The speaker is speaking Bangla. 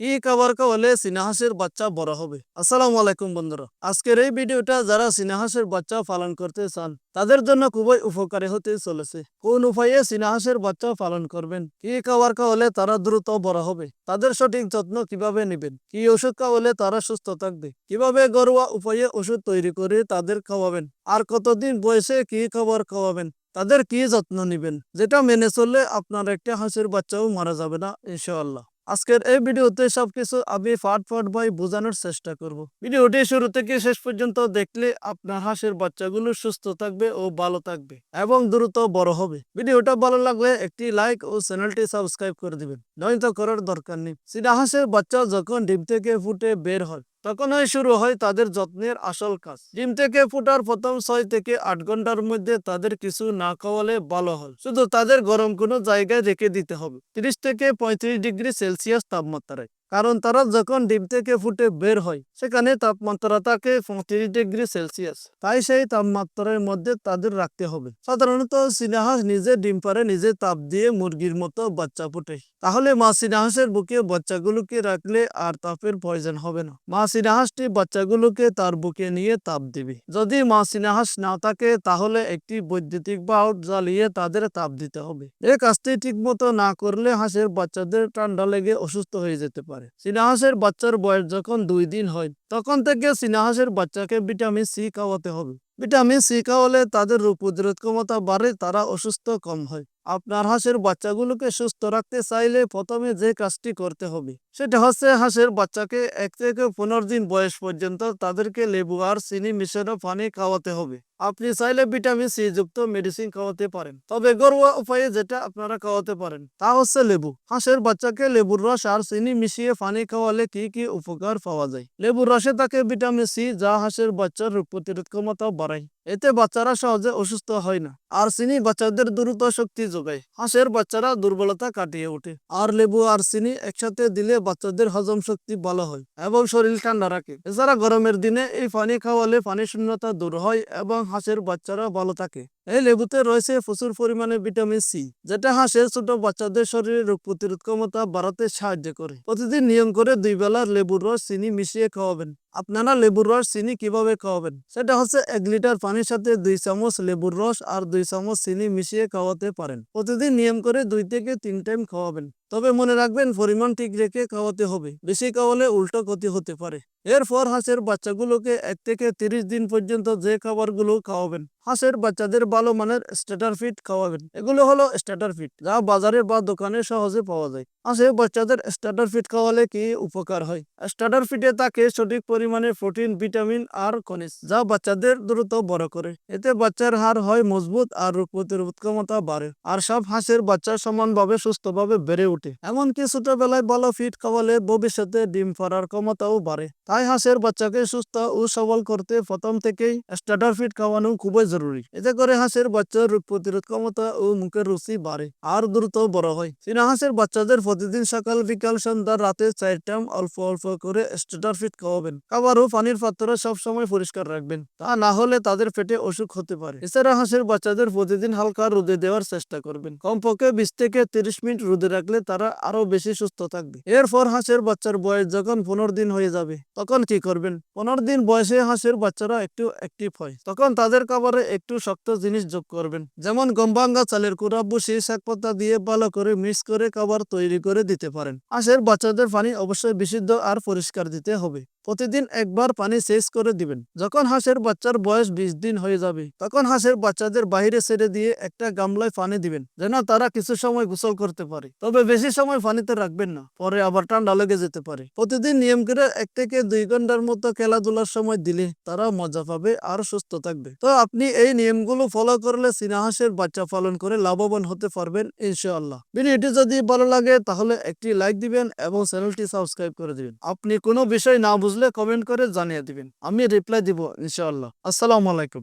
কি খাবার খাওয়ালে সিনাহাসের বাচ্চা বড় হবে আসসালামু আলাইকুম বন্ধুরা আজকের এই ভিডিওটা যারা সিনাহাসের বাচ্চা পালন করতে চান তাদের জন্য খুবই উপকারী হতে চলেছে কোন উপায়ে সিনাহাসের বাচ্চা পালন করবেন কি খাবার খাওয়ালে তারা দ্রুত বড় হবে তাদের সঠিক যত্ন কীভাবে নেবেন কি ওষুধ খাওয়ালে তারা সুস্থ থাকবে কীভাবে ঘরোয়া উপায়ে ওষুধ তৈরি করে তাদের খাওয়াবেন আর কতদিন বয়সে কি খাবার খাওয়াবেন তাদের কি যত্ন নেবেন যেটা মেনে চললে আপনার একটা হাঁসের বাচ্চাও মারা যাবে না ইনশাআল্লাহ আজকের এই ভিডিওতে সবকিছু আমি ফাট ফাট ভাই বোঝানোর চেষ্টা করব। ভিডিওটি শুরু থেকে শেষ পর্যন্ত দেখলে আপনার হাঁসের বাচ্চাগুলো সুস্থ থাকবে ও ভালো থাকবে এবং দ্রুত বড় হবে। ভিডিওটা ভালো লাগলে একটি লাইক ও চ্যানেলটি সাবস্ক্রাইব করে দিবেন। নয়তো করার দরকার নেই। সিনা হাঁসের বাচ্চা যখন ডিম থেকে ফুটে বের হয় তখনই শুরু হয় তাদের যত্নের আসল কাজ। ডিম থেকে ফুটার প্রথম ছয় থেকে আট ঘণ্টার মধ্যে তাদের কিছু না খাওয়ালে ভালো হয়। শুধু তাদের গরম কোনো জায়গায় রেখে দিতে হবে। তিরিশ থেকে পঁয়ত্রিশ ডিগ্রি সেলসিয়াস তাপমাত্রায়। কারণ তারা যখন ডিম থেকে ফুটে বের হয়, সেখানে তাপমাত্রা থাকে পঁয়ত্রিশ ডিগ্রি সেলসিয়াস। তাই সেই তাপমাত্রার মধ্যে তাদের রাখতে হবে। সাধারণত সিনাহাস নিজে ডিম পারে নিজে তাপ দিয়ে মুরগির মতো বাচ্চা ফুটে। তাহলে মা সিনাহাসের বুকে বাচ্চাগুলোকে রাখলে আর তাপের প্রয়োজন হবে না। মা সিনাহাসটি বাচ্চাগুলোকে তার বুকে নিয়ে তাপ দিবে। যদি মা সিনাহাস না থাকে, তাহলে একটি বৈদ্যুতিক বাল্ব জ্বালিয়ে তাদের তাপ দিতে হবে। এই কাজটি ঠিক মতো না করলে হাঁসের বাচ্চাদের ঠান্ডা লেগে অসুস্থ হয়ে যেতে পারে। সিনাহাসের বাচ্চার বয়স যখন দুই দিন হয়, তখন থেকে সিনাহাসের বাচ্চাকে ভিটামিন সি খাওয়াতে হবে। ভিটামিন সি খাওয়ালে তাদের রোগ প্রতিরোধ ক্ষমতা বাড়ে, তারা অসুস্থ কম হয়। আপনার হাঁসের বাচ্চাগুলোকে সুস্থ রাখতে চাইলে প্রথমে যে কাজটি করতে হবে, সেটা হচ্ছে হাঁসের বাচ্চাকে এক থেকে পনেরো দিন বয়স পর্যন্ত তাদেরকে লেবু আর চিনি মিশানো পানি খাওয়াতে হবে। আপনি চাইলে ভিটামিন সি যুক্ত মেডিসিন খাওয়াতে পারেন। তবে ঘরোয়া উপায়ে যেটা আপনারা খাওয়াতে পারেন, তা হচ্ছে লেবু। হাঁসের বাচ্চাকে লেবুর রস আর চিনি মিশিয়ে পানি খাওয়ালে কি কি উপকার পাওয়া যায়? লেবুর রসে থাকে ভিটামিন সি, যা হাঁসের বাচ্চার রোগ প্রতিরোধ ক্ষমতা বাড়ায়। এতে বাচ্চারা সহজে অসুস্থ হয় না আর চিনি বাচ্চাদের দ্রুত শক্তি যোগায়। হাঁসের বাচ্চারা দুর্বলতা কাটিয়ে ওঠে আর লেবু আর চিনি একসাথে দিলে বাচ্চাদের হজম শক্তি ভালো হয় এবং শরীর ঠান্ডা রাখে। এছাড়া গরমের দিনে এই পানি খাওয়ালে পানি শূন্যতা দূর হয় এবং হাঁসের বাচ্চারা ভালো থাকে। এই লেবুতে রয়েছে প্রচুর পরিমাণে ভিটামিন সি, যেটা হাঁসের ছোট বাচ্চাদের শরীরে রোগ প্রতিরোধ ক্ষমতা বাড়াতে সাহায্য করে। প্রতিদিন নিয়ম করে দুই বেলা লেবুর রস, চিনি মিশিয়ে খাওয়াবেন। আপনারা লেবুর রস, চিনি কীভাবে খাওয়াবেন? সেটা হচ্ছে এক লিটার পানির সাথে দুই চামচ লেবুর রস আর দুই চামচ চিনি মিশিয়ে খাওয়াতে পারেন। প্রতিদিন নিয়ম করে দুই থেকে তিন টাইম খাওয়াবেন। তবে মনে রাখবেন, পরিমাণ ঠিক রেখে খাওয়াতে হবে। বেশি খাওয়ালে উল্টো ক্ষতি হতে পারে। এরপর হাঁসের বাচ্চাগুলোকে এক থেকে তিরিশ দিন পর্যন্ত যে খাবারগুলো খাওয়াবেন হাঁসের, বাচ্চাদের ভালো মানের স্ট্যাটার ফিট খাওয়াবেন। এগুলো হলো স্ট্যাটার ফিট যা বাজারে বা দোকানে সহজে পাওয়া যায়। হাঁসের বাচ্চাদের স্টার্টার ফিট খাওয়ালে কি উপকার হয়? স্টার্টার ফিটে থাকে সঠিক পরিমাণে প্রোটিন ভিটামিন আর খনিজ, যা বাচ্চাদের দ্রুত বড় করে। এতে বাচ্চার হাড় হয় মজবুত আর রোগ প্রতিরোধ ক্ষমতা বাড়ে আর সব হাঁসের বাচ্চা সমানভাবে সুস্থভাবে বেড়ে ওঠে। এমনকি ছোটবেলায় ভালো ফিট খাওয়ালে ভবিষ্যতে ডিম পাড়ার ক্ষমতাও বাড়ে। তাই হাঁসের বাচ্চাকে সুস্থ ও সবল করতে প্রথম থেকেই স্টার্টার ফিট খাওয়ানো খুবই জরুরি। এতে করে হাঁসের বাচ্চার রোগ প্রতিরোধ ক্ষমতা ও মুখের রুচি বাড়ে আর দ্রুত বড় হয়। চীনা হাঁসের বাচ্চাদের প্রতিদিন সকাল, বিকাল, সন্ধ্যা, রাতে চার টাইম অল্প অল্প করে স্টার্টার ফিট খাওয়াবেন। খাবার ও পানির পাত্র সবসময় পরিষ্কার রাখবেন। তা না হলে তাদের পেটে অসুখ হতে পারে। এছাড়া হাঁসের বাচ্চাদের প্রতিদিন হালকা রোদে দেওয়ার চেষ্টা করবেন। কমপক্ষে বিশ থেকে তিরিশ মিনিট রোদে রাখলে তারা আরও বেশি সুস্থ থাকবে। এরপর হাঁসের বাচ্চার বয়স যখন পনেরো দিন হয়ে যাবে, তখন কি করবেন? পনেরো দিন বয়সে হাঁসের বাচ্চারা একটু অ্যাক্টিভ হয়। তখন তাদের খাবারে একটু শক্ত জিনিস যোগ করবেন। যেমন গম্বাঙ্গা চালের কুড়া বসে শাক পাতা দিয়ে ভালো করে মিক্স করে খাবার তৈরি করে দিতে পারেন। আশের বাচ্চাদের পানি অবশ্যই বিশুদ্ধ আর পরিষ্কার দিতে হবে। প্রতিদিন একবার পানি শেষ করে দিবেন। যখন হাঁসের বাচ্চার বয়স বিশ দিন হয়ে যাবে, তখন হাঁসের বাচ্চাদের বাইরে ছেড়ে দিয়ে একটা গামলায় পানি দিবেন, যেন তারা কিছু সময় গোসল করতে পারে। তবে বেশি সময় পানিতে রাখবেন না, পরে আবার ঠান্ডা লেগে যেতে পারে। প্রতিদিন নিয়ম করে এক থেকে দুই ঘণ্টার মতো খেলাধুলার সময় দিলে তারা মজা পাবে আর সুস্থ থাকবে। তো আপনি এই নিয়মগুলো ফলো করলে চীনা হাঁসের বাচ্চা পালন করে লাভবান হতে পারবেন, ইনশাআল্লাহ। ভিডিওটি যদি ভালো লাগে, তাহলে একটি লাইক দিবেন এবং চ্যানেলটি সাবস্ক্রাইব করে দিবেন। আপনি কোনো বিষয় না বুঝলে কমেন্ট করে জানিয়ে দিবেন। আমি রিপ্লাই দিব ইনশাআল্লাহ। আসসালামু আলাইকুম।